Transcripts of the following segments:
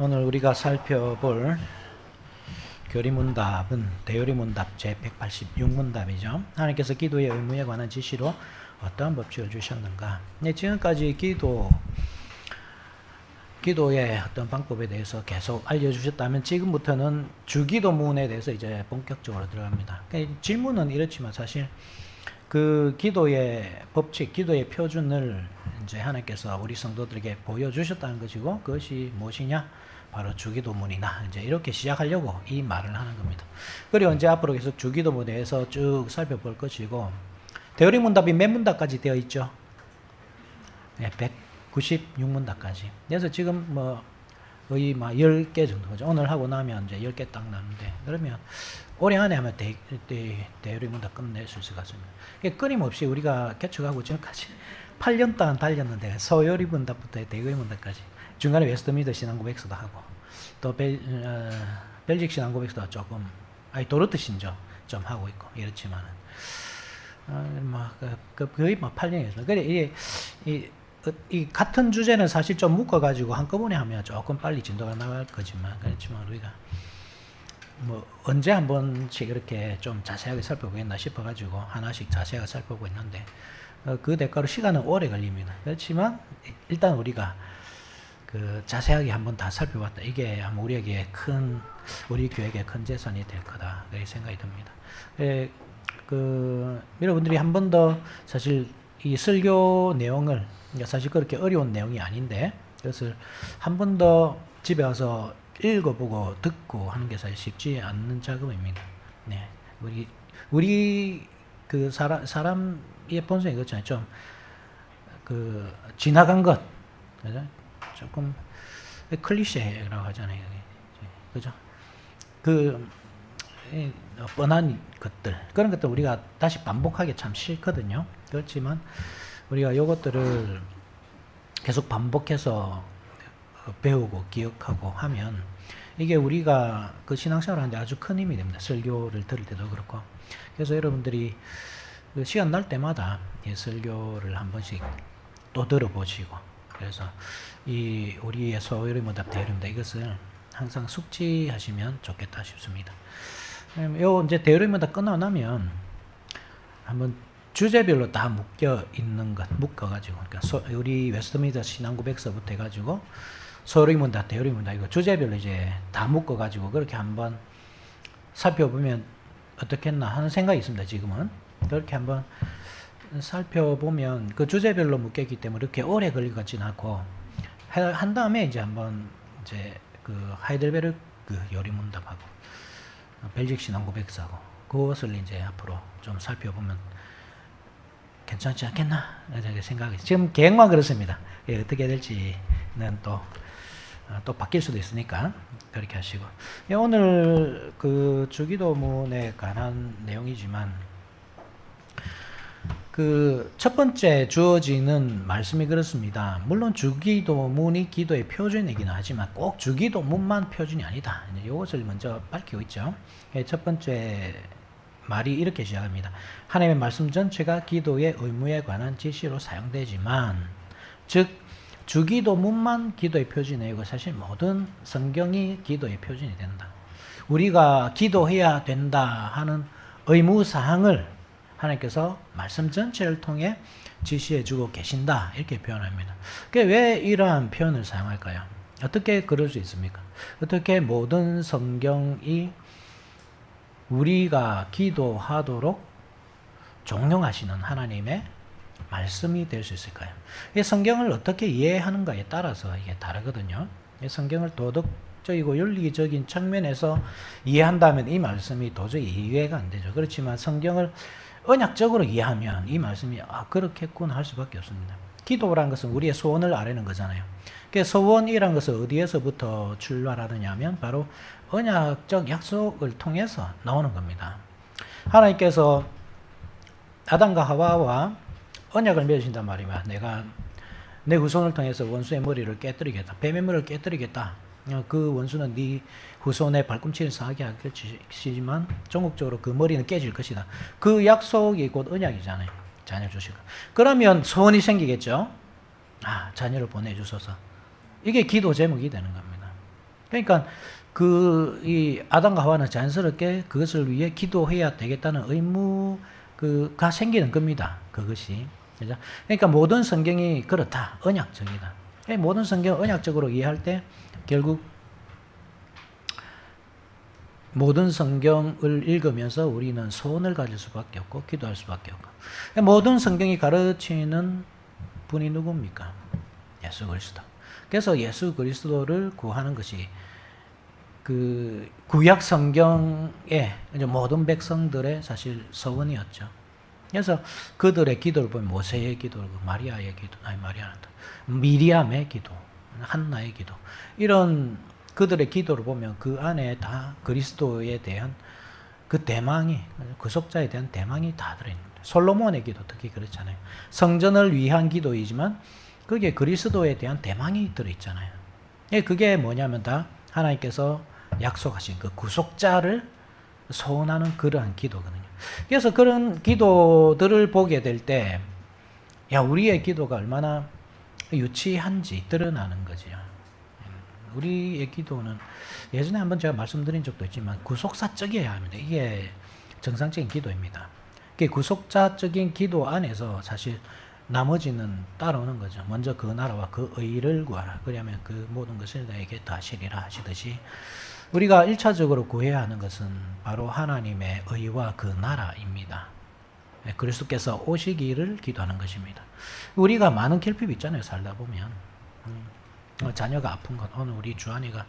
오늘 우리가 살펴볼 교리문답은 대요리문답 제186문답이죠. 하나님께서 기도의 의무에 관한 지시로 어떠한 법칙을 주셨는가? 네, 지금까지 기도 기도의 어떤 방법에 대해서 계속 알려주셨다면 지금부터는 주기도문에 대해서 이제 본격적으로 들어갑니다. 그러니까 질문은 이렇지만 사실 그 기도의 법칙, 기도의 표준을 이제 하나님께서 우리 성도들에게 보여주셨다는 것이고 그것이 무엇이냐? 바로 주기도문이나 이제 이렇게 시작하려고 이 말을 하는 겁니다. 그리고 이제 앞으로 계속 주기도문에서 쭉 살펴볼 것이고 대어리 문답이 몇 문답까지 되어 있죠? 네, 196문답까지. 그래서 지금 뭐 거의 막 10개 정도 죠 오늘 하고 나면 이제 10개 딱 나는데 그러면 올해 안에 하면 대, 대, 대요리 문답 끝낼 수 있을 것 같습니다. 끊임없이 우리가 개척하고 지금까지 8년 동안 달렸는데 서요리 문답부터 대요리 문답까지 중간에 웨스트미드 신앙 고백서도 하고 또 벨, 어, 벨직 신앙 고백서도 조금 아니 도르트 신조 좀 하고 있고 이렇지만은 어, 막 그, 그, 거의 막 8년이었어요. 그래 이게 이, 어, 이 같은 주제는 사실 좀 묶어가지고 한꺼번에 하면 조금 빨리 진도가 나갈 거지만 그렇지만 우리가 뭐 언제 한 번씩 이렇게 좀 자세하게 살펴보겠나 싶어가지고 하나씩 자세하게 살펴보고 있는데 어, 그 대가로 시간은 오래 걸립니다. 그렇지만 일단 우리가 그 자세하게 한번 다 살펴봤다. 이게 아마 우리에게 큰 우리 교회에게 큰 재산이 될 거다. 그렇게 생각이 듭니다. 예, 그 여러분들이 한 번 더 사실 이 설교 내용을 사실 그렇게 어려운 내용이 아닌데 그것을 한 번 더 집에 와서 읽어보고 듣고 하는 게 사실 쉽지 않는 작업입니다. 네, 우리 우리 그 사람 사람의 본성이 그렇잖아요. 좀 그 지나간 것, 그죠? 조금 클리셰라고 하잖아요. 그죠? 그 이, 뻔한 것들 그런 것들 우리가 다시 반복하기 참 싫거든요. 그렇지만 우리가 이것들을 계속 반복해서 배우고 기억하고 하면 이게 우리가 그 신앙생활 하는데 아주 큰 힘이 됩니다. 설교를 들을 때도 그렇고. 그래서 여러분들이 그 시간 날 때마다 이 설교를 한 번씩 또 들어보시고 그래서 이 우리의 소요리 문답 대열입니다. 이것을 항상 숙지하시면 좋겠다 싶습니다. 음, 요 이제 대열이 문답 끝나고 나면 한번 주제별로 다 묶여 있는 것 묶어가지고 그러니까 소, 우리 웨스트미드 신앙고백서부터 해가지고 소리문다 대요리문다 이거 주제별로 이제 다 묶어가지고 그렇게 한번 살펴보면 어떻겠나 하는 생각이 있습니다 지금은 그렇게 한번 살펴보면 그 주제별로 묶여있기 때문에 이렇게 오래 걸릴 것 같지는 않고 한 다음에 이제 한번 이제 그 하이델베르크 요리문답하고 벨직 신앙고백서하고 그것을 이제 앞으로 좀 살펴보면 괜찮지 않겠나? 이렇게 생각이 지금 계획만 그렇습니다. 예, 어떻게 될지는 또 어, 또 바뀔 수도 있으니까 그렇게 하시고. 예, 오늘 그 주기도문에 관한 내용이지만 그 첫 번째 주어지는 말씀이 그렇습니다. 물론 주기도문이 기도의 표준이긴 하지만 꼭 주기도문만 표준이 아니다. 이것을 먼저 밝히고 있죠. 예, 첫 번째 말이 이렇게 시작합니다. 하나님의 말씀 전체가 기도의 의무에 관한 지시로 사용되지만, 즉 주기도문만 기도의 표준이고 사실 모든 성경이 기도의 표준이 된다. 우리가 기도해야 된다 하는 의무 사항을 하나님께서 말씀 전체를 통해 지시해 주고 계신다 이렇게 표현합니다. 왜 이러한 표현을 사용할까요? 어떻게 그럴 수 있습니까? 어떻게 모든 성경이 우리가 기도하도록 종용하시는 하나님의 말씀이 될 수 있을까요? 이 성경을 어떻게 이해하는가에 따라서 이게 다르거든요. 이 성경을 도덕적이고 윤리적인 측면에서 이해한다면 이 말씀이 도저히 이해가 안 되죠. 그렇지만 성경을 언약적으로 이해하면 이 말씀이 아 그렇겠구나 할 수밖에 없습니다. 기도란 것은 우리의 소원을 아뢰는 거잖아요. 그 소원이란 것은 어디에서부터 출발하느냐 하면 바로 언약적 약속을 통해서 나오는 겁니다. 하나님께서 아담과 하와와 언약을 맺으신단 말이야. 내가 내 후손을 통해서 원수의 머리를 깨뜨리겠다. 뱀의 머리를 깨뜨리겠다. 어, 그 원수는 네 후손의 발꿈치를 상하게 할 것이지만 전국적으로 그 머리는 깨질 것이다. 그 약속이 곧 언약이잖아요. 자녀 주시고. 그러면 소원이 생기겠죠. 아, 자녀를 보내주소서. 이게 기도 제목이 되는 겁니다. 그러니까 그 이 아담과 하와는 자연스럽게 그것을 위해 기도해야 되겠다는 의무 그가 생기는 겁니다. 그것이 그죠? 그러니까 모든 성경이 그렇다. 언약적이다. 그러니까 모든 성경 언약적으로 이해할 때 결국 모든 성경을 읽으면서 우리는 소원을 가질 수밖에 없고 기도할 수밖에 없고 모든 성경이 가르치는 분이 누굽니까? 예수 그리스도. 그래서 예수 그리스도를 구하는 것이 그 구약 성경의 모든 백성들의 사실 서원이었죠. 그래서 그들의 기도를 보면 모세의 기도, 마리아의 기도, 아니 마리아한다, 미리암의 기도, 한나의 기도 이런 그들의 기도를 보면 그 안에 다 그리스도에 대한 그 대망이 구속자에 대한 대망이 다 들어있는 거예요. 솔로몬의 기도 특히 그렇잖아요. 성전을 위한 기도이지만 그게 그리스도에 대한 대망이 들어있잖아요. 예, 그게 뭐냐면 다 하나님께서 약속하신 그 구속자를 소원하는 그러한 기도거든요. 그래서 그런 기도들을 보게 될 때, 야, 우리의 기도가 얼마나 유치한지 드러나는 거죠. 우리의 기도는 예전에 한번 제가 말씀드린 적도 있지만 구속사적이어야 합니다. 이게 정상적인 기도입니다. 구속자적인 기도 안에서 사실 나머지는 따라오는 거죠. 먼저 그 나라와 그 의를 구하라. 그러면 그 모든 것을 나에게 다 시리라 하시듯이 우리가 1차적으로 구해야 하는 것은 바로 하나님의 의와 그 나라입니다. 네, 그리스도께서 오시기를 기도하는 것입니다. 우리가 많은 결핍이 있잖아요. 살다 보면. 음, 어, 자녀가 아픈 것. 오늘 우리 주한이가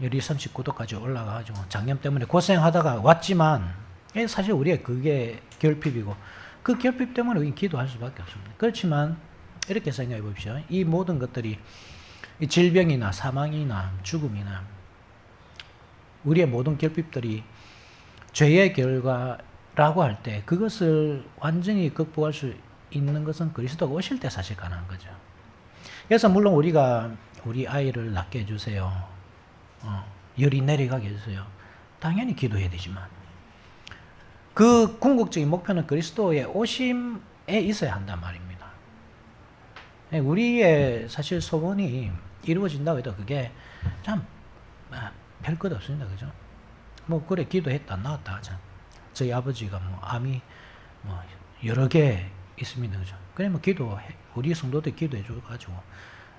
열이 39도까지 올라가가지고 작년 때문에 고생하다가 왔지만 예, 사실 우리의 그게 결핍이고 그 결핍 때문에 우리 기도할 수밖에 없습니다. 그렇지만 이렇게 생각해 봅시오. 이 모든 것들이 질병이나 사망이나 죽음이나 우리의 모든 결핍들이 죄의 결과라고 할 때 그것을 완전히 극복할 수 있는 것은 그리스도가 오실 때 사실 가능한 거죠. 그래서 물론 우리가 우리 아이를 낳게 해주세요. 어, 열이 내려가게 해주세요. 당연히 기도해야 되지만 그 궁극적인 목표는 그리스도의 오심에 있어야 한단 말입니다. 예, 우리의 사실 소원이 이루어진다고 해도 그게 참 아, 별것 없습니다. 그죠? 뭐, 그래, 기도했다, 나왔다 하자. 저희 아버지가 뭐, 암이 뭐, 여러 개 있습니다. 그죠? 그래, 뭐, 기도해, 우리 성도들 기도해 줘가지고,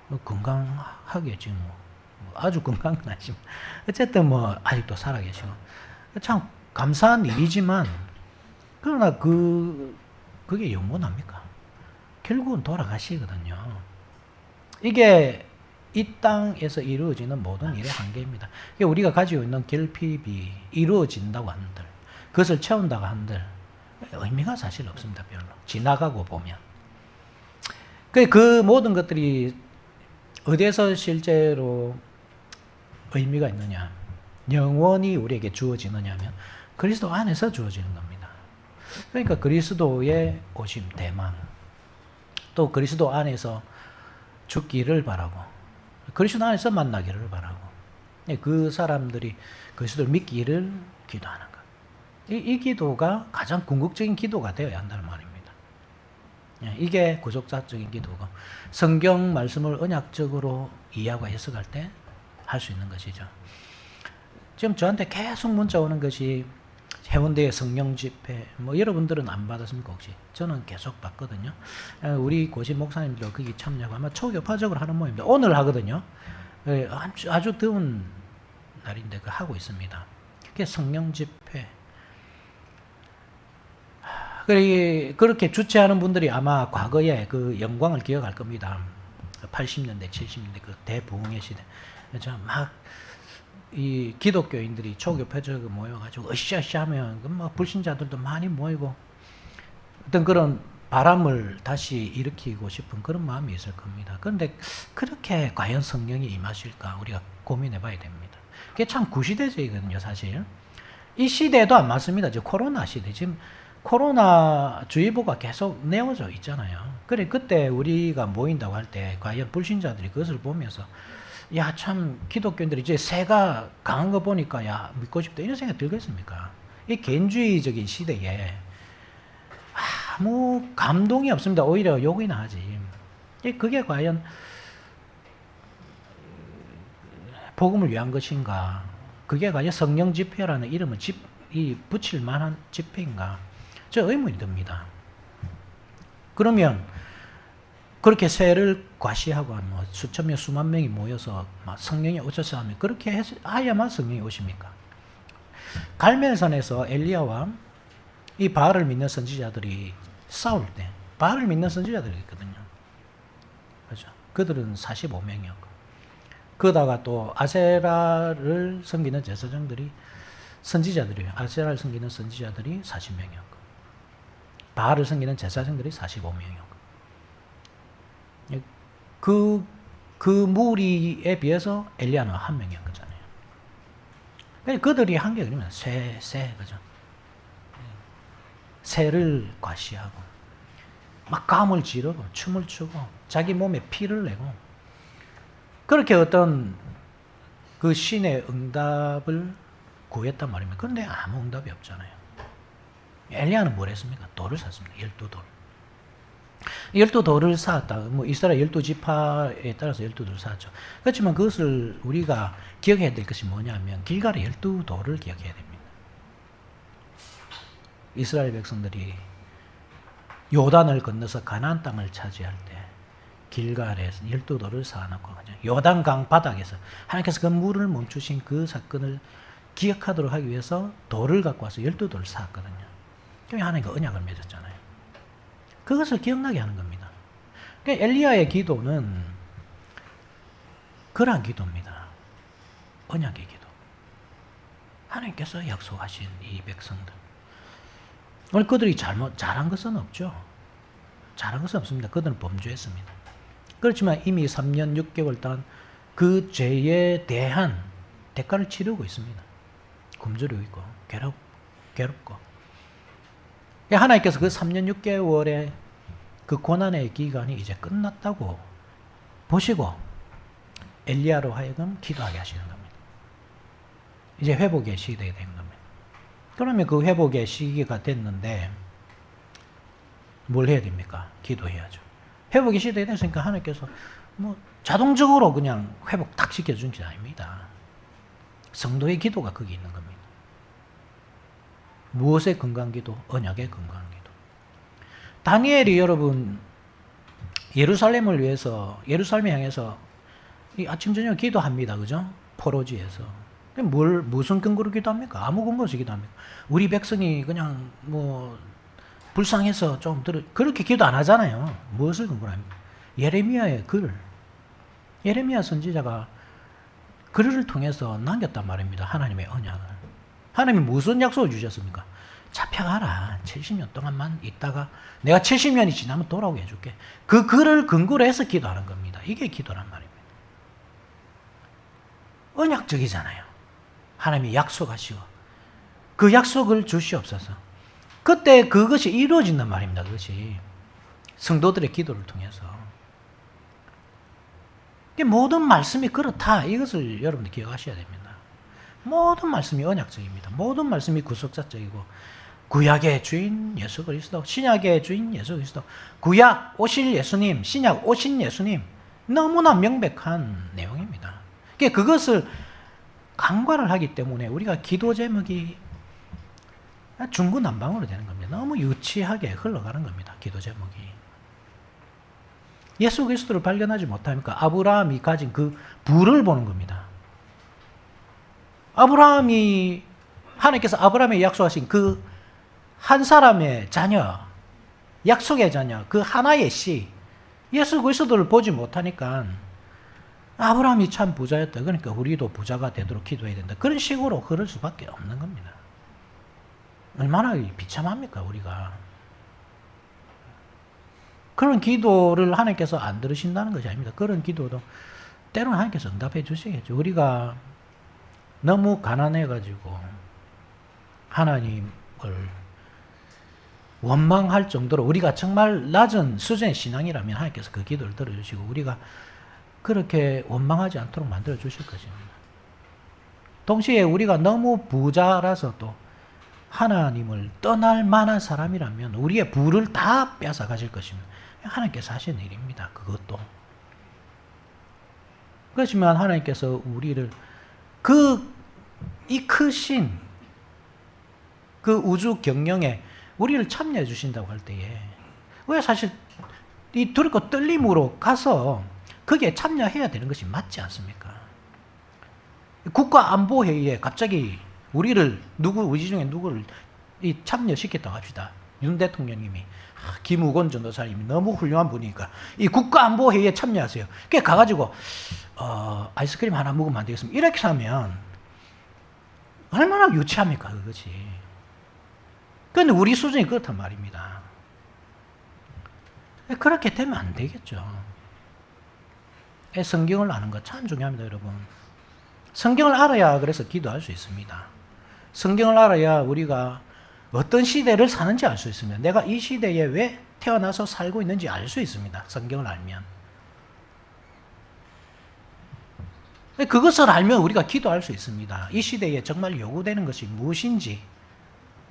뭐 건강하게 지금 뭐, 뭐 아주 건강은 아니지만, 어쨌든 뭐, 아직도 살아계시고. 참, 감사한 일이지만, 그러나 그, 그게 영원합니까? 결국은 돌아가시거든요. 이게 이 땅에서 이루어지는 모든 일의 한계입니다. 우리가 가지고 있는 결핍이 이루어진다고 한들, 그것을 채운다고 한들, 의미가 사실 없습니다, 별로. 지나가고 보면. 그, 그 모든 것들이 어디에서 실제로 의미가 있느냐, 영원히 우리에게 주어지느냐 하면 그리스도 안에서 주어지는 겁니다. 그러니까 그리스도의 오심, 대망, 또 그리스도 안에서 죽기를 바라고, 그리스도 안에서 만나기를 바라고 예, 그 사람들이 그리스도를 믿기를 기도하는 것. 이, 이 기도가 가장 궁극적인 기도가 되어야 한다는 말입니다. 예, 이게 구속자적인 기도고 성경 말씀을 언약적으로 이해하고 해석할 때 할 수 있는 것이죠. 지금 저한테 계속 문자 오는 것이 해운대의 성령 집회, 뭐 여러분들은 안 받았습니까 혹시? 저는 계속 받거든요. 어, 우리 고시 목사님도 거기 참여하고 아마 초교파적으로 하는 모임입니다. 오늘 하거든요. 예, 아주, 아주 더운 날인데 그 하고 있습니다. 그게 성령 집회. 그렇게 주최하는 분들이 아마 과거에 그 영광을 기억할 겁니다. 80년대, 70년대 그 대부흥의 시대. 막 이 기독교인들이 초교표적으로 모여가지고 으쌰으쌰 하면 뭐 불신자들도 많이 모이고 어떤 그런 바람을 다시 일으키고 싶은 그런 마음이 있을 겁니다. 그런데 그렇게 과연 성령이 임하실까 우리가 고민해 봐야 됩니다. 그게 참 구시대적이거든요, 사실. 이 시대도 안 맞습니다. 지금 코로나 시대. 지금 코로나 주의보가 계속 내어져 있잖아요. 그래, 그때 우리가 모인다고 할 때 과연 불신자들이 그것을 보면서 야, 참, 기독교인들이 이제 새가 강한 거 보니까, 야, 믿고 싶다. 이런 생각 들겠습니까? 이 개인주의적인 시대에 아무 감동이 없습니다. 오히려 욕이나 하지. 그게 과연 복음을 위한 것인가? 그게 과연 성령 집회라는 이름을 집, 이 붙일 만한 집회인가? 저 의문이 듭니다. 그러면 그렇게 세를 과시하고 뭐 수천 명, 수만 명이 모여서 막 성령이 오셔서 하면 그렇게 해야 해야만 성령이 오십니까? 갈멜산에서 엘리야와 이 바알을 믿는 선지자들이 싸울 때 바알을 믿는 선지자들이 있거든요. 그죠? 그들은 45명이었고 그러다가 또 아세라를 섬기는 제사장들이 선지자들이 아세라를 섬기는 선지자들이 40명이었고 바알을 섬기는 제사장들이 45명이었고 그, 그 무리에 비해서 엘리야는 한 명이었 거잖아요. 그러니까 그들이 한 게 그러면 새, 새, 그죠? 새를 과시하고, 막 감을 지르고, 춤을 추고, 자기 몸에 피를 내고, 그렇게 어떤 그 신의 응답을 구했단 말입니다. 그런데 아무 응답이 없잖아요. 엘리야는 뭘 했습니까? 돌을 샀습니다. 열두 돌. 열두 돌을 쌓았다. 뭐 이스라엘 열두 지파에 따라서 열두 돌을 쌓았죠. 그렇지만 그것을 우리가 기억해야 될 것이 뭐냐면 길갈의 열두 돌을 기억해야 됩니다. 이스라엘 백성들이 요단을 건너서 가나안 땅을 차지할 때 길갈에서 열두 돌을 쌓아놓고 그냥 요단강 바닥에서 하나님께서 그 물을 멈추신 그 사건을 기억하도록 하기 위해서 돌을 갖고 와서 열두 돌을 쌓았거든요. 그럼 하나님과 언약을 맺었잖아요. 그것을 기억나게 하는 겁니다. 그러니까 엘리야의 기도는 그러한 기도입니다. 언약의 기도. 하나님께서 약속하신 이 백성들. 오늘 그들이 잘못, 잘한 것은 없죠. 잘한 것은 없습니다. 그들은 범죄했습니다. 그렇지만 이미 3년 6개월 동안 그 죄에 대한 대가를 치르고 있습니다. 굶주리고 있고, 괴롭, 괴롭고. 하나님께서 그 3년 6개월의 그 고난의 기간이 이제 끝났다고 보시고 엘리야로 하여금 기도하게 하시는 겁니다. 이제 회복의 시대가 된 겁니다. 그러면 그 회복의 시기가 됐는데 뭘 해야 됩니까? 기도해야죠. 회복의 시대가 됐으니까 하나님께서 뭐 자동적으로 그냥 회복 딱 시켜준 게 아닙니다. 성도의 기도가 거기 있는 겁니다. 무엇의 건강기도? 언약의 건강기도. 다니엘이 여러분 예루살렘을 위해서 예루살렘 향해서 아침 저녁 기도합니다. 그죠? 포로지에서. 뭘 무슨 근거로 기도합니까? 아무 근거 없이 기도합니까? 우리 백성이 그냥 뭐 불쌍해서 좀 들어 그렇게 기도 안 하잖아요. 무엇을 근거로 합니까? 예레미야의 글. 예레미야 선지자가 글을 통해서 남겼단 말입니다. 하나님의 언약을. 하나님이 무슨 약속을 주셨습니까? 잡혀가라. 70년 동안만 있다가 내가 70년이 지나면 돌아오게 해줄게. 그 글을 근거로 해서 기도하는 겁니다. 이게 기도란 말입니다. 언약적이잖아요. 하나님이 약속하시고 그 약속을 주시옵소서. 그때 그것이 이루어진단 말입니다. 그것이 성도들의 기도를 통해서 모든 말씀이 그렇다. 이것을 여러분들 기억하셔야 됩니다. 모든 말씀이 언약적입니다. 모든 말씀이 구속자적이고 구약의 주인 예수 그리스도, 신약의 주인 예수 그리스도, 구약 오실 예수님, 신약 오신 예수님 너무나 명백한 내용입니다. 그것을 간과를 하기 때문에 우리가 기도 제목이 중구난방으로 되는 겁니다. 너무 유치하게 흘러가는 겁니다. 기도 제목이. 예수 그리스도를 발견하지 못하니까 아브라함이 가진 그 부를 보는 겁니다. 아브라함이 하나님께서 아브라함에 약속하신 그 한 사람의 자녀, 약속의 자녀, 그 하나의 씨, 예수 그리스도를 보지 못하니까 아브라함이 참 부자였다. 그러니까 우리도 부자가 되도록 기도해야 된다. 그런 식으로 흐를 수밖에 없는 겁니다. 얼마나 비참합니까, 우리가. 그런 기도를 하나님께서 안 들으신다는 것이 아닙니다. 그런 기도도 때로는 하나님께서 응답해 주시겠죠. 우리가 너무 가난해가지고 하나님을 원망할 정도로 우리가 정말 낮은 수준의 신앙이라면 하나님께서 그 기도를 들어주시고 우리가 그렇게 원망하지 않도록 만들어 주실 것입니다. 동시에 우리가 너무 부자라서 또 하나님을 떠날 만한 사람이라면 우리의 부를 다 뺏어 가실 것입니다. 하나님께서 하시는 일입니다. 그것도. 그렇지만 하나님께서 우리를 그 이 크신 그 우주 경영에 우리를 참여해 주신다고 할 때에 왜 사실 이 두렵고 떨림으로 가서 거기에 참여해야 되는 것이 맞지 않습니까? 국가안보회의에 갑자기 우리를 누구 우리 중에 누구를 이 참여시켰다고 합시다. 윤 대통령님이 아, 김우건 전도사님이 너무 훌륭한 분이니까 이 국가안보회의에 참여하세요. 그게 가가지고 어, 아이스크림 하나 먹으면 안 되겠습니까? 이렇게 하면 얼마나 유치합니까 그거지. 그런데 우리 수준이 그렇단 말입니다. 그렇게 되면 안 되겠죠. 성경을 아는 거참 중요합니다, 여러분. 성경을 알아야 그래서 기도할 수 있습니다. 성경을 알아야 우리가 어떤 시대를 사는지 알 수 있습니다. 내가 이 시대에 왜 태어나서 살고 있는지 알 수 있습니다. 성경을 알면. 그것을 알면 우리가 기도할 수 있습니다. 이 시대에 정말 요구되는 것이 무엇인지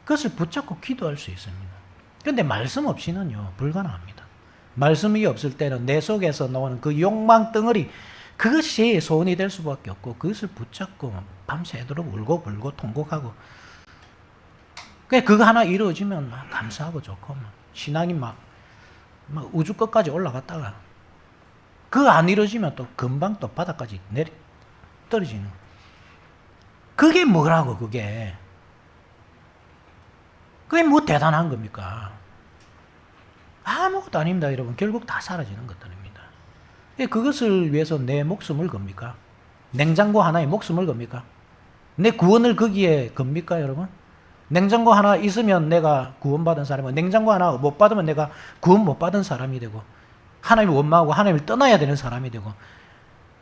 그것을 붙잡고 기도할 수 있습니다. 그런데 말씀 없이는요, 불가능합니다. 말씀이 없을 때는 내 속에서 나오는 그 욕망 덩어리, 그것이 소원이 될 수밖에 없고, 그것을 붙잡고 밤새도록 울고 불고 통곡하고, 그 그거 하나 이루어지면 막 감사하고 좋고, 막 신앙이 막, 막 우주 끝까지 올라갔다가, 그거 안 이루어지면 또 금방 또 바닥까지 내리, 떨어지는. 그게 뭐라고, 그게. 그게 뭐 대단한 겁니까? 아무것도 아닙니다, 여러분. 결국 다 사라지는 것들입니다. 그것을 위해서 내 목숨을 겁니까? 냉장고 하나에 목숨을 겁니까? 내 구원을 거기에 겁니까, 여러분? 냉장고 하나 있으면 내가 구원받은 사람이고, 냉장고 하나 못 받으면 내가 구원 못 받은 사람이 되고, 하나님을 원망하고 하나님을 떠나야 되는 사람이 되고,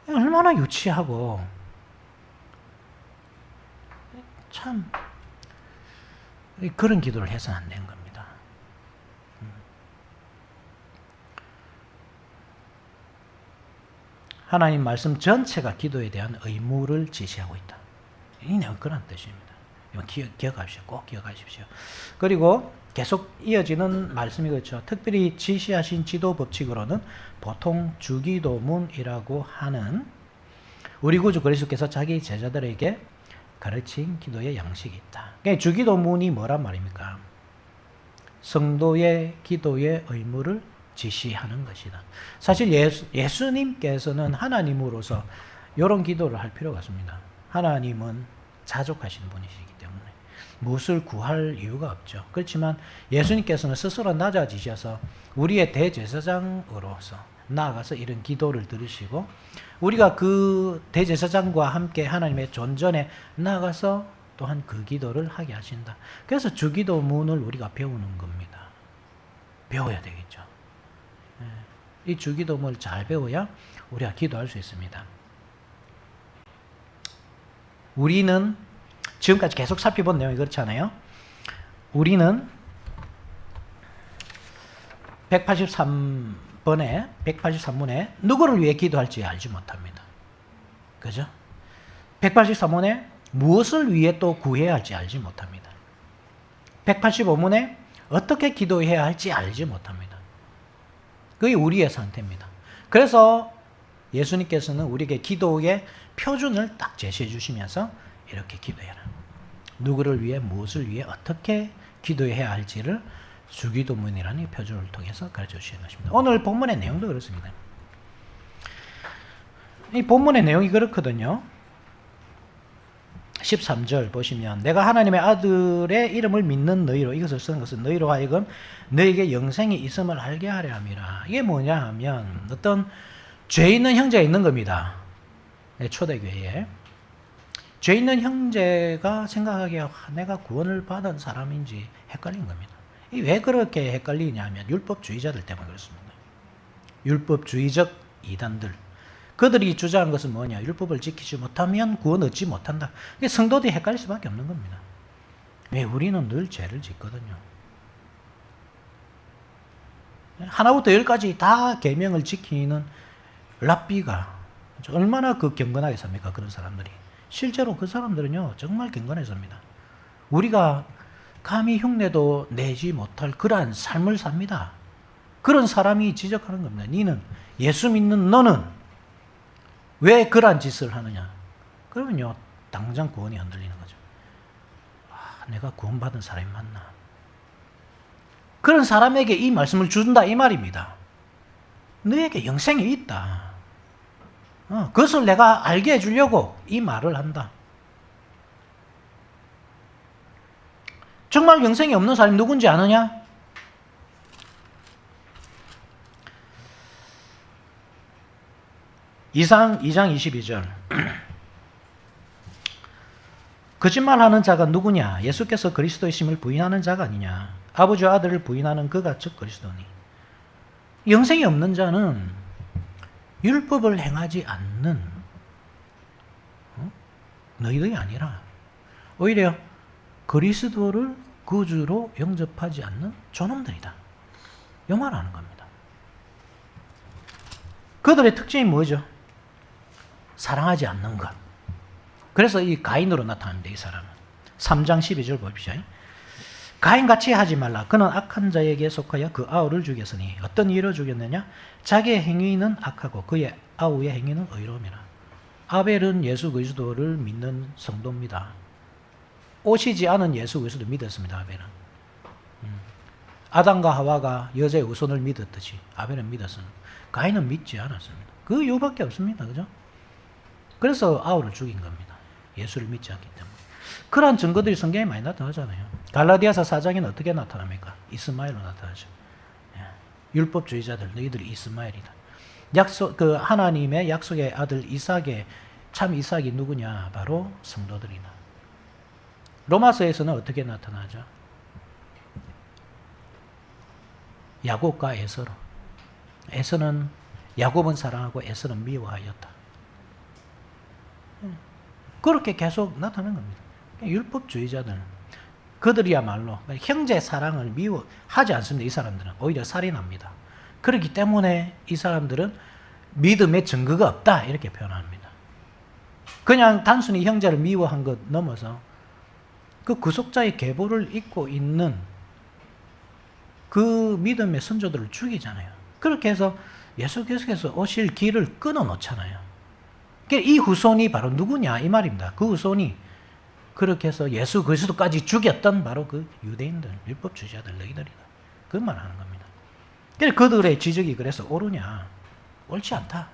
얼마나 유치하고, 참, 그런 기도를 해서는 안 되는 겁니다. 음. 하나님 말씀 전체가 기도에 대한 의무를 지시하고 있다. 이 내용 그런 뜻입니다. 기억, 기억하십시오. 꼭 기억하십시오. 그리고 계속 이어지는 말씀이 그렇죠. 특별히 지시하신 지도 법칙으로는 보통 주기도문이라고 하는 우리 구주 그리스도께서 자기 제자들에게 가르친 기도의 양식이 있다. 그러니까 주기도문이 뭐란 말입니까? 성도의 기도의 의무를 지시하는 것이다. 사실 예수, 예수님께서는 하나님으로서 이런 기도를 할 필요가 없습니다. 하나님은 자족하신 분이시기 때문에 무엇을 구할 이유가 없죠. 그렇지만 예수님께서는 스스로 낮아지셔서 우리의 대제사장으로서 나아가서 이런 기도를 들으시고 우리가 그 대제사장과 함께 하나님의 존전에 나아가서 또한 그 기도를 하게 하신다. 그래서 주기도문을 우리가 배우는 겁니다. 배워야 되겠죠. 예. 이 주기도문을 잘 배워야 우리가 기도할 수 있습니다. 우리는 지금까지 계속 살펴본 내용이 그렇잖아요. 우리는 183 번에 183문에 누구를 위해 기도할지 알지 못합니다. 그죠? 183문에 무엇을 위해 또 구해야 할지 알지 못합니다. 185문에 어떻게 기도해야 할지 알지 못합니다. 그게 우리의 상태입니다. 그래서 예수님께서는 우리에게 기도의 표준을 딱 제시해 주시면서 이렇게 기도해라. 누구를 위해 무엇을 위해 어떻게 기도해야 할지를 주기도문이라는 표준을 통해서 가르쳐 주시는 것입니다. 오늘 본문의 내용도 그렇습니다. 이 본문의 내용이 그렇거든요. 13절 보시면 내가 하나님의 아들의 이름을 믿는 너희로 이것을 쓴 것은 너희로 하여금 너에게 영생이 있음을 알게 하려 함이라. 이게 뭐냐 하면 어떤 죄 있는 형제가 있는 겁니다. 초대교회에. 죄 있는 형제가 생각하기에 내가 구원을 받은 사람인지 헷갈린 겁니다. 왜 그렇게 헷갈리냐면 율법주의자들 때문에 그렇습니다. 율법주의적 이단들. 그들이 주장한 것은 뭐냐? 율법을 지키지 못하면 구원 얻지 못한다. 성도들이 헷갈릴 수밖에 없는 겁니다. 왜 우리는 늘 죄를 짓거든요. 하나부터 열까지 다 계명을 지키는 랍비가 얼마나 그 경건하게 삽니까? 그런 사람들이. 실제로 그 사람들은요, 정말 경건하게 삽니다. 우리가 감히 흉내도 내지 못할 그러한 삶을 삽니다. 그런 사람이 지적하는 겁니다. 니는 예수 믿는 너는 왜 그러한 짓을 하느냐? 그러면요, 당장 구원이 흔들리는 거죠. 아, 내가 구원받은 사람이 맞나? 그런 사람에게 이 말씀을 준다 이 말입니다. 너에게 영생이 있다. 어, 그것을 내가 알게 해주려고 이 말을 한다. 정말 영생이 없는 사람이 누군지 아느냐? 이상 2장 22절. 거짓말하는 자가 누구냐? 예수께서 그리스도이심을 부인하는 자가 아니냐? 아버지와 아들을 부인하는 그가 즉 그리스도니. 영생이 없는 자는 율법을 행하지 않는 어? 너희들이 아니라 오히려 그리스도를 구주로 영접하지 않는. 이 말하는 겁니다. 그들의 특징이 뭐죠? 사랑하지 않는 것. 그래서 이 가인으로 나타납니다. 이 사람은. 3장 12절 봅시다. 가인같이 하지 말라. 그는 악한 자에게 속하여 그 아우를 죽였으니 어떤 이유로 죽였느냐? 자기의 행위는 악하고 그의 아우의 행위는 의로움이라. 아벨은 예수 그리스도를 믿는 성도입니다. 오시지 않은 예수 그리스도 믿었습니다. 아벨은. 음. 아담과 하와가 여자의 우선을 믿었듯이 아벨은 믿었습니다. 가인은 믿지 않았습니다. 그 이유밖에 없습니다. 그죠? 그래서 아우를 죽인 겁니다. 예수를 믿지 않기 때문에. 그러한 증거들이 성경에 많이 나타나잖아요. 갈라디아서 4장에는 어떻게 나타납니까? 이스마엘로 나타나죠. 예. 율법주의자들 너희들이 이스마엘이다. 약속 그 하나님의 약속의 아들 이삭의 참 이삭이 누구냐? 바로 성도들이다. 로마서에서는 어떻게 나타나죠? 야곱과 에서로. 에서는 야곱은 사랑하고 에서는 미워하였다. 예. 그렇게 계속 나타나는 겁니다. 율법주의자들 그들이야말로 형제 사랑을 미워하지 않습니다. 이 사람들은 오히려 살인합니다. 그렇기 때문에 이 사람들은 믿음의 증거가 없다 이렇게 표현합니다. 그냥 단순히 형제를 미워한 것 넘어서 그 구속자의 계보를 잊고 있는 그 믿음의 선조들을 죽이잖아요. 그렇게 해서 예수께서 오실 길을 끊어 놓잖아요. 이 후손이 바로 누구냐 이 말입니다. 그 후손이 그렇게 해서 예수 그리스도까지 죽였던 바로 그 유대인들, 율법주의자들 너희들이다. 그 말 하는 겁니다. 그래서 그들의 지적이 그래서 옳으냐? 옳지 않다.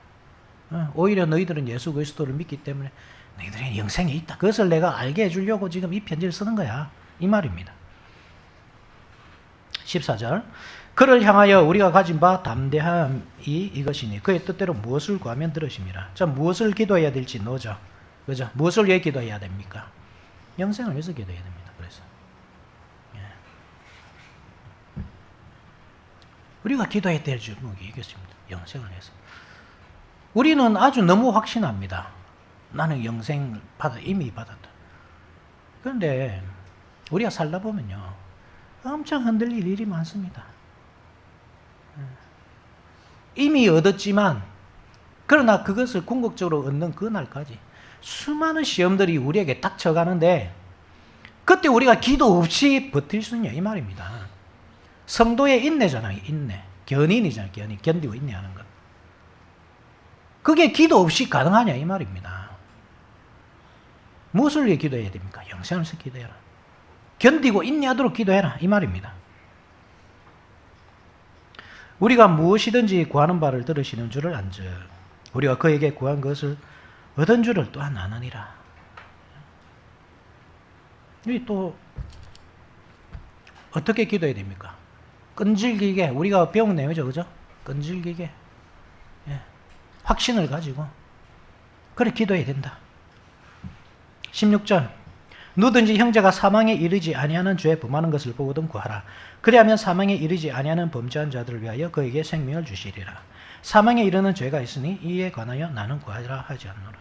어, 오히려 너희들은 예수 그리스도를 믿기 때문에 너희들의 영생이 있다. 그것을 내가 알게 해주려고 지금 이 편지를 쓰는 거야. 이 말입니다. 14절. 그를 향하여 우리가 가진 바 담대함이 이것이니 그의 뜻대로 무엇을 구하면 들으심이라. 자, 무엇을 기도해야 될지 너죠. 그죠? 무엇을 위해 기도해야 됩니까? 영생을 위해서 기도해야 됩니다. 그래서 예. 우리가 기도해야 될 제목이 이것입니다. 영생을 위해서. 우리는 아주 너무 확신합니다. 나는 영생 받아 이미 받았다. 그런데 우리가 살다 보면요, 엄청 흔들릴 일이 많습니다. 예. 이미 얻었지만 그러나 그것을 궁극적으로 얻는 그날까지 수많은 시험들이 우리에게 닥쳐가는데 그때 우리가 기도 없이 버틸 수 있냐 이 말입니다. 성도의 인내잖아요. 인내. 견인이잖아요. 견인. 견디고 인내하는 것. 그게 기도 없이 가능하냐 이 말입니다. 무엇을 위해 기도해야 됩니까? 영생을 위해서 기도해라. 견디고 인내하도록 기도해라 이 말입니다. 우리가 무엇이든지 구하는 바를 들으시는 줄을 안즉 우리가 그에게 구한 것을 얻은 줄을 또한 아느니라. 여기 또 어떻게 기도해야 됩니까? 끈질기게 우리가 배운 내용이죠, 그죠? 끈질기게 예. 확신을 가지고 그래 기도해야 된다. 16절 누든지 형제가 사망에 이르지 아니하는 죄에 범하는 것을 보거든 구하라. 그리하면 사망에 이르지 아니하는 범죄한 자들을 위하여 그에게 생명을 주시리라. 사망에 이르는 죄가 있으니 이에 관하여 나는 구하라 하지 않노라.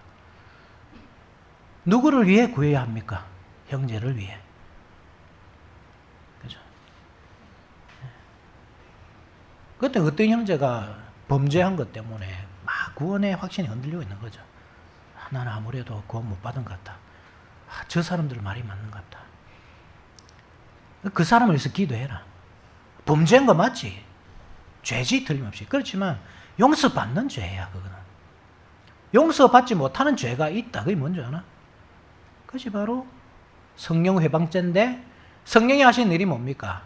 누구를 위해 구해야 합니까? 형제를 위해. 그죠? 그때 어떤 형제가 범죄한 것 때문에 막 구원의 확신이 흔들리고 있는 거죠. 아, 나는 아무래도 구원 못 받은 것 같다. 아, 저 사람들 말이 맞는 것 같다. 그 사람을 위해서 기도해라. 범죄한 거 맞지? 죄지 틀림없이. 그렇지만 용서받는 죄야, 그거는. 용서받지 못하는 죄가 있다. 그게 뭔지 아나? 그것이 바로 성령 회방죄인데 성령이 하신 일이 뭡니까?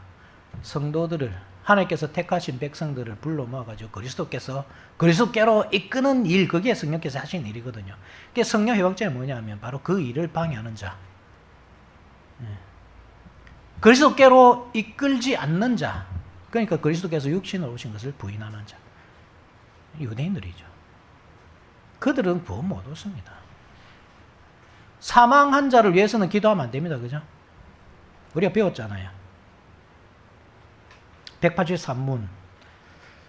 성도들을 하나님께서 택하신 백성들을 불러 모아가지고 그리스도께서 그리스도께로 이끄는 일 그게 성령께서 하신 일이거든요. 그게 성령 회방죄가 뭐냐면 바로 그 일을 방해하는 자. 예. 그리스도께로 이끌지 않는 자. 그러니까 그리스도께서 육신으로 오신 것을 부인하는 자. 유대인들이죠. 그들은 구원 못 얻습니다. 사망한 자를 위해서는 기도하면 안 됩니다. 그죠? 우리가 배웠잖아요. 183문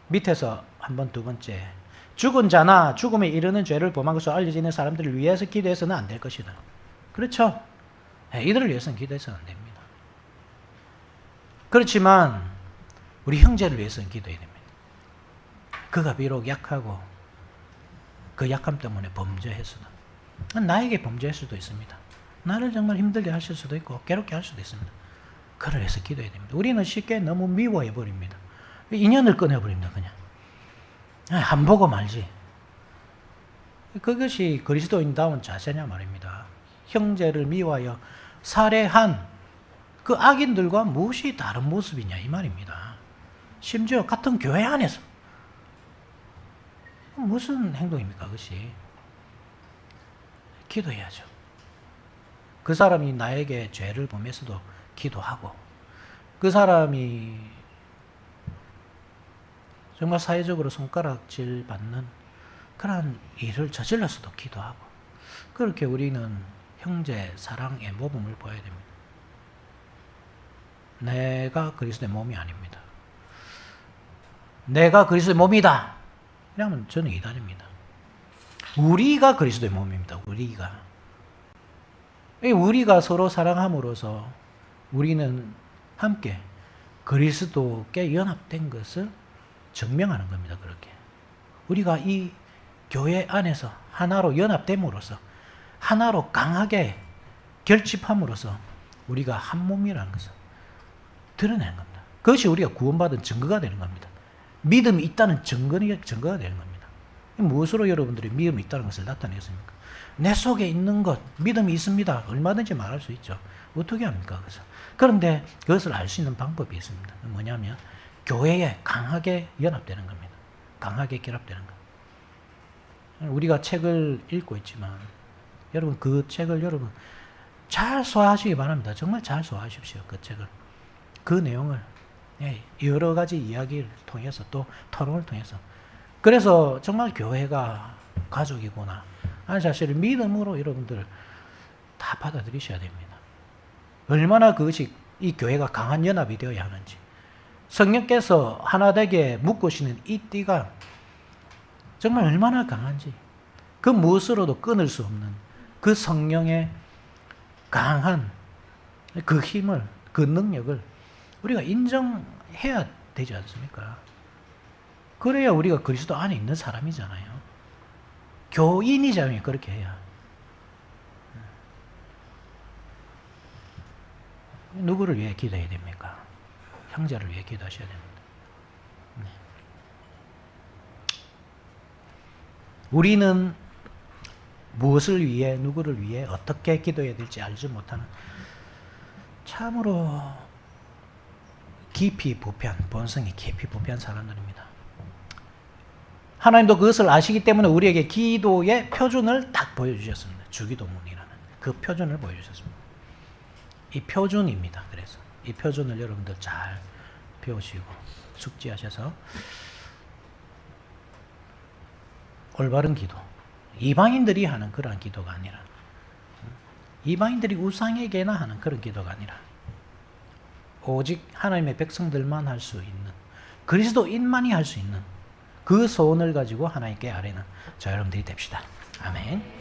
밑에서 한 번 두 번째 죽은 자나 죽음에 이르는 죄를 범한 것으로 알려지는 사람들을 위해서 기도해서는 안 될 것이다. 그렇죠? 네, 이들을 위해서는 기도해서는 안 됩니다. 그렇지만 우리 형제를 위해서는 기도해야 됩니다. 그가 비록 약하고 그 약함 때문에 범죄했으나 나에게 범죄할 수도 있습니다. 나를 정말 힘들게 하실 수도 있고 괴롭게 할 수도 있습니다. 그를 위해서 기도해야 됩니다. 우리는 쉽게 너무 미워해 버립니다. 인연을 끊어 버립니다. 그냥 안 보고 말지. 그것이 그리스도인다운 자세냐 말입니다. 형제를 미워하여 살해한 그 악인들과 무엇이 다른 모습이냐 이 말입니다. 심지어 같은 교회 안에서 무슨 행동입니까 그것이? 기도해야죠. 그 사람이 나에게 죄를 범했어도 기도하고 그 사람이 정말 사회적으로 손가락질 받는 그러한 일을 저질렀어도 기도하고 그렇게 우리는 형제 사랑의 모범을 보여야 됩니다. 내가 그리스도의 몸이 아닙니다. 내가 그리스도의 몸이다. 이러면 저는 이단입니다. 우리가 그리스도의 몸입니다. 우리가. 우리가 서로 사랑함으로써 우리는 함께 그리스도께 연합된 것을 증명하는 겁니다. 그렇게. 우리가 이 교회 안에서 하나로 연합됨으로써 하나로 강하게 결집함으로써 우리가 한 몸이라는 것을 드러내는 겁니다. 그것이 우리가 구원받은 증거가 되는 겁니다. 믿음이 있다는 증거가, 되는 겁니다. 무엇으로 여러분들이 믿음이 있다는 것을 나타내겠습니까? 내 속에 있는 것, 믿음이 있습니다. 얼마든지 말할 수 있죠. 어떻게 합니까? 그래서. 그런데 그것을 알 수 있는 방법이 있습니다. 뭐냐면, 교회에 강하게 연합되는 겁니다. 강하게 결합되는 것. 우리가 책을 읽고 있지만, 여러분, 그 책을 여러분 잘 소화하시기 바랍니다. 정말 잘 소화하십시오. 그 책을. 그 내용을. 예, 여러 가지 이야기를 통해서 또 토론을 통해서. 그래서 정말 교회가 가족이구나. 하는 사실을 믿음으로 여러분들 다 받아들이셔야 됩니다. 얼마나 그것이 이 교회가 강한 연합이 되어야 하는지. 성령께서 하나 되게 묶으시는 이 띠가 정말 얼마나 강한지. 그 무엇으로도 끊을 수 없는 그 성령의 강한 그 힘을, 그 능력을 우리가 인정해야 되지 않습니까? 그래야 우리가 그리스도 안에 있는 사람이잖아요. 교인이잖아요. 그렇게 해야. 누구를 위해 기도해야 됩니까? 형제를 위해 기도하셔야 됩니다. 네. 우리는 무엇을 위해, 누구를 위해, 어떻게 기도해야 될지 알지 못하는 참으로 깊이 부패한, 본성이 깊이 부패한 사람들입니다. 하나님도 그것을 아시기 때문에 우리에게 기도의 표준을 딱 보여주셨습니다. 주기도문이라는 그 표준을 보여주셨습니다. 이 표준입니다. 그래서 이 표준을 여러분들 잘 배우시고 숙지하셔서 올바른 기도, 이방인들이 하는 그러한 기도가 아니라 이방인들이 우상에게나 하는 그런 기도가 아니라 오직 하나님의 백성들만 할 수 있는 그리스도인만이 할 수 있는 그 소원을 가지고 하나님께 아뢰는 자 여러분들이 됩시다. 아멘.